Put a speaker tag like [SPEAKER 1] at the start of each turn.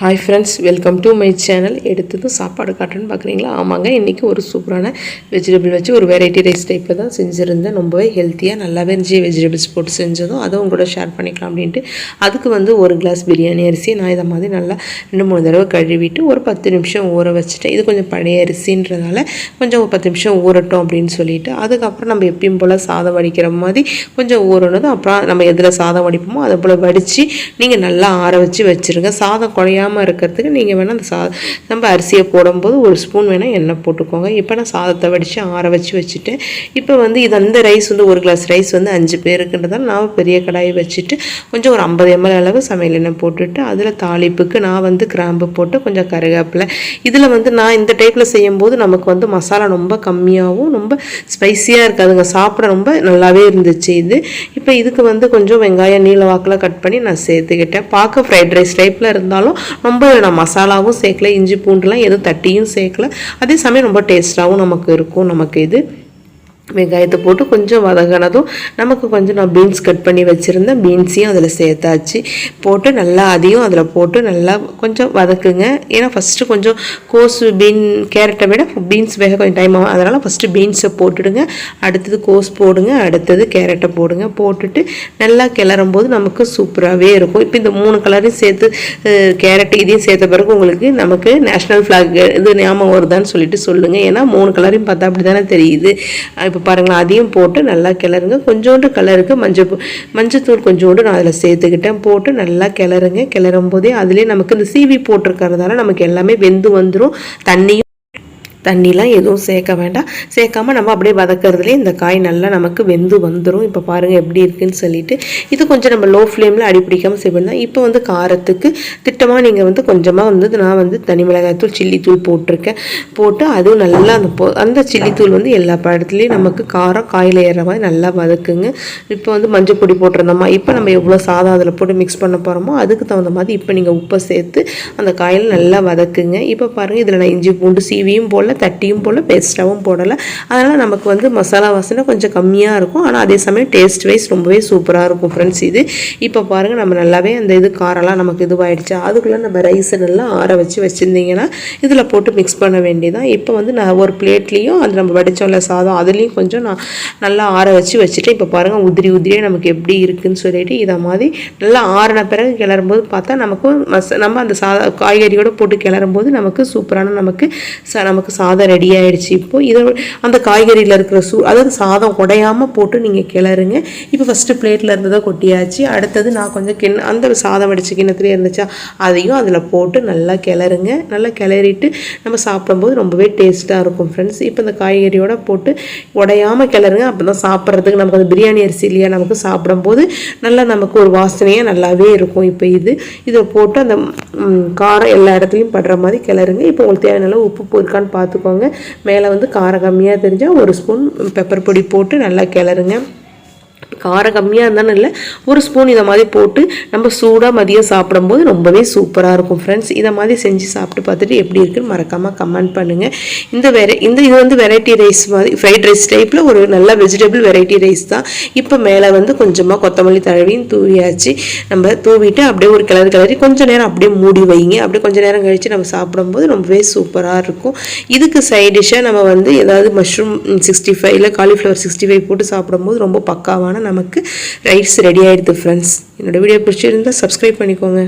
[SPEAKER 1] Hi friends welcome to my channel எடுத்ததும் சாப்பாடு காட்டுன்னு பார்க்குறீங்களா? ஆமாங்க இன்றைக்கி ஒரு சூப்பரான வெஜிடபிள் வச்சு ஒரு வெரைட்டி ரைஸ் டைப்பில் தான் செஞ்சுருந்தேன். ரொம்பவே ஹெல்த்தியாக நல்லாவே இருந்துச்சு. வெஜிடபிள்ஸ் போட்டு செஞ்சதும் அதை உங்களோட ஷேர் பண்ணிக்கலாம் அப்படின்ட்டு. அதுக்கு வந்து ஒரு கிளாஸ் பிரியாணி அரிசி. நான் இதை மாதிரி நல்லா ரெண்டு மூணு தடவை கழுவிட்டு ஒரு பத்து நிமிஷம் ஊற வச்சுட்டேன். இது கொஞ்சம் பழைய அரிசின்றதால கொஞ்சம் ஒரு பத்து நிமிஷம் ஊறட்டும் அப்படின்னு சொல்லிட்டு அதுக்கப்புறம் நம்ம எப்பயும் போல் சாதம் வடிக்கிற மாதிரி கொஞ்சம் ஊறணும். அப்புறம் நம்ம எதில் சாதம் வடிப்போமோ அதை போல் வடித்து நீங்கள் நல்லா ஆற வச்சு வச்சுருங்க. சாதம் குழையாமல் இருக்கிறதுக்கு நீங்கள் வேணால் அந்த சா நம்ம அரிசியை போடும்போது ஒரு ஸ்பூன் வேணால் எண்ணெய் போட்டுக்கோங்க. இப்போ நான் சாதத்தை வடித்து ஆற வச்சு வச்சுட்டேன். இப்போ வந்து இது அந்த ரைஸ் வந்து ஒரு கிளாஸ் ரைஸ் வந்து அஞ்சு பேருக்குன்றதால் நான் பெரிய கடாயை வச்சுட்டு கொஞ்சம் ஒரு ஐம்பது எம்எல் அளவு சமையல் எண்ணெய் போட்டுட்டு அதில் தாளிப்புக்கு நான் வந்து கிராம்பு போட்டு கொஞ்சம் கருவேப்பிலை. இதில் வந்து நான் இந்த டைப்பில் செய்யும்போது நமக்கு வந்து மசாலா ரொம்ப கம்மியாகவும் ரொம்ப ஸ்பைசியாக இருக்காதுங்க. சாப்பிட ரொம்ப நல்லாவே இருந்துச்சு இது. இப்போ இதுக்கு வந்து கொஞ்சம் வெங்காயம் நீல வாக்கில் கட் பண்ணி நான் சேர்த்துக்கிட்டேன். பார்க்க ஃப்ரைட் ரைஸ் டைப்பில் இருந்தாலும் ரொம்ப நான் மசாலாவும் சேர்க்கல இஞ்சி பூண்டுலாம் எதுவும் தட்டியும் சேர்க்கல. அதே சமயம் ரொம்ப டேஸ்ட்டாகவும் நமக்கு இருக்கும் நமக்கு இது. வெங்காயத்தை போட்டு கொஞ்சம் வதங்கினதும் நமக்கு கொஞ்சம் நான் பீன்ஸ் கட் பண்ணி வச்சுருந்தேன் பீன்ஸையும் அதில் சேர்த்தாச்சு. போட்டு நல்லா அதையும் அதில் போட்டு நல்லா கொஞ்சம் வதக்குங்க. ஏன்னா ஃபஸ்ட்டு கொஞ்சம் கோஸு பீன் கேரட்டை விட பீன்ஸ் வேக கொஞ்சம் டைம் ஆகும். அதனால் ஃபஸ்ட்டு பீன்ஸை போட்டுடுங்க. அடுத்தது கோஸ் போடுங்க. அடுத்தது கேரட்டை போடுங்க. போட்டுட்டு நல்லா கிளறும் போது நமக்கு சூப்பராகவே இருக்கும். இப்போ இந்த மூணு கலரையும் சேர்த்து கேரட் இதையும் சேர்த்த பிறகு உங்களுக்கு நமக்கு நேஷ்னல் ஃப்ளாக் இது ஞாபகம் வருதான்னு சொல்லிட்டு சொல்லுங்கள் ஏன்னா மூணு கலரையும் பார்த்தா அப்படி தானே தெரியுது. இப்போ பாருங்களேன் அதையும் போட்டு நல்லா கிளறுங்க. கொஞ்சோண்டு கலருக்கு மஞ்சள் மஞ்சத்தூள் கொஞ்சோண்டு நான் அதில் சேர்த்துக்கிட்டேன். போட்டு நல்லா கிளறுங்க. கிளறும் போதே அதுலேயே நமக்கு இந்த சீவி போட்டிருக்கறதால நமக்கு எல்லாமே வெந்து வந்துடும் தண்ணியும் தண்ணிலாம் எதுவும் சேர்க்க வேண்டாம். சேர்க்காம நம்ம அப்படியே வதக்கிறதுலேயே இந்த காய் நல்லா நமக்கு வெந்து வந்துடும் இப்போ பாருங்கள் எப்படி இருக்குன்னு சொல்லிட்டு. இது கொஞ்சம் நம்ம லோ ஃப்ளேமில் அடிப்பிடிக்காமல் செய்யணும் இப்போ வந்து காரத்துக்கு திட்டமாக நீங்கள் வந்து கொஞ்சமாக வந்து நான் வந்து தனி மிளகாய் தூள் சில்லி தூள் போட்டிருக்கேன். போட்டு அதுவும் நல்லா அந்த போ அந்த சில்லி தூள் வந்து எல்லா பழத்துலேயும் நமக்கு காரம் காயில் ஏற மாதிரி நல்லா வதக்குங்க. இப்போ வந்து மஞ்சள் பொடி போட்டிருந்தோமா இப்போ நம்ம எவ்வளோ சாதம் அதில் போட்டு மிக்ஸ் பண்ண போகிறோமோ அதுக்கு தகுந்த மாதிரி இப்போ நீங்கள் உப்பை சேர்த்து அந்த காயில் நல்லா வதக்குங்க. இப்போ பாருங்கள் இதில் நான் இஞ்சி பூண்டு சீவியும் போல் தட்டியும் போடல பேஸ்ட்டாகவும் போடலை. அதனால் நமக்கு வந்து மசாலா வாசனை கொஞ்சம் கம்மியாக இருக்கும். ஆனால் அதே சமயம் டேஸ்ட் வைஸ் ரொம்பவே சூப்பராக இருக்கும் ஃப்ரெண்ட்ஸ் இது இப்போ பாருங்கள் நம்ம நல்லாவே அந்த இது காரெல்லாம் நமக்கு இதுவாகிடுச்சு அதுக்குள்ளே நம்ம ரைஸை நல்லா ஆற வச்சு வச்சுருந்தீங்கன்னா இதில் போட்டு மிக்ஸ் பண்ண வேண்டியதான் இப்போ வந்து நான் ஒரு பிளேட்லேயும் அது நம்ம வடித்தோம்ல சாதம் அதுலேயும் கொஞ்சம் நான் நல்லா ஆற வச்சு வச்சுட்டு இப்போ பாருங்கள் உதிரி உதிரியே நமக்கு எப்படி இருக்குதுன்னு சொல்லிட்டு இதை மாதிரி நல்லா ஆறின பிறகு கிளறும்போது பார்த்தா நமக்கு மச நம்ம அந்த சாதம் காய்கறியோடு போட்டு கிளறும்போது நமக்கு சூப்பரான நமக்கு ச நமக்கு சாதம் ரெடி ஆகிடுச்சு இப்போ இதை அந்த காய்கறியில் இருக்கிற சூ அதாவது சாதம் உடையாமல் போட்டு நீங்கள் கிளறுங்க. இப்போ ஃபஸ்ட்டு பிளேட்டில் இருந்ததை கொட்டியாச்சு. அடுத்தது நான் கொஞ்சம் கிண் அந்த சாதம் அடித்து கிண்ணத்துலேயே இருந்துச்சா அதையும் அதில் போட்டு நல்லா கிளறுங்க. நல்லா கிளறிட்டு நம்ம சாப்பிடும்போது ரொம்பவே டேஸ்ட்டாக இருக்கும் ஃப்ரெண்ட்ஸ் இப்போ இந்த காய்கறியோட போட்டு உடையாமல் கிளறுங்க. அப்போ தான் சாப்பிட்றதுக்கு நமக்கு அந்த பிரியாணி அரிசி இல்லையா நமக்கு சாப்பிடும்போது நல்லா நமக்கு ஒரு வாசனையாக நல்லாவே இருக்கும். இப்போ இது இதை போட்டு அந்த காரம் எல்லா இடத்துலையும் படுற மாதிரி கிளறுங்க. இப்போ உங்களுக்கு தேவையான அளவு உப்பு போயிருக்கான்னு பார்த்துக்கோங்க. மேலே வந்து காரம் கம்மியாக தெரிஞ்சால் ஒரு ஸ்பூன் பெப்பர் பொடி போட்டு நல்லா கிளறுங்க. காரம் கம்மியாக இருந்தாலும் இல்லை ஒரு ஸ்பூன் இதை மாதிரி போட்டு நம்ம சூடாக மதியம் சாப்பிடும்போது ரொம்பவே சூப்பராக இருக்கும் ஃப்ரெண்ட்ஸ் இதை மாதிரி செஞ்சு சாப்பிட்டு பார்த்துட்டு எப்படி இருக்குன்னு மறக்காமல் கமெண்ட் பண்ணுங்கள் இந்த வெரை இந்த இது வந்து வெரைட்டி ரைஸ் மாதிரி ஃப்ரைட் ரைஸ் டைப்பில் ஒரு நல்ல வெஜிடபிள் வெரைட்டி ரைஸ் தான். இப்போ மேலே வந்து கொஞ்சமாக கொத்தமல்லி தழவியும் தூவியாச்சு. நம்ம தூவிட்டு அப்படியே ஒரு கிளறு கிளறி கொஞ்சம் நேரம் அப்படியே மூடி வைங்க. அப்படியே கொஞ்சம் நேரம் கழித்து நம்ம சாப்பிடும்போது ரொம்பவே சூப்பராக இருக்கும். இதுக்கு சைட் டிஷ்ஷாக நம்ம வந்து ஏதாவது மஷ்ரூம் சிக்ஸ்டி ஃபைவ் இல்லை காலிஃப்ளவர் சிக்ஸ்டி ஃபைவ் போட்டு சாப்பிடும்போது ரொம்ப பக்காவான நமக்கு ரைட்ஸ் ரெடி ஆகிடுது ஃப்ரெண்ட்ஸ் என்னோடய வீடியோ பிடிச்சிருந்தால் சப்ஸ்கிரைப் பண்ணிக்கோங்க.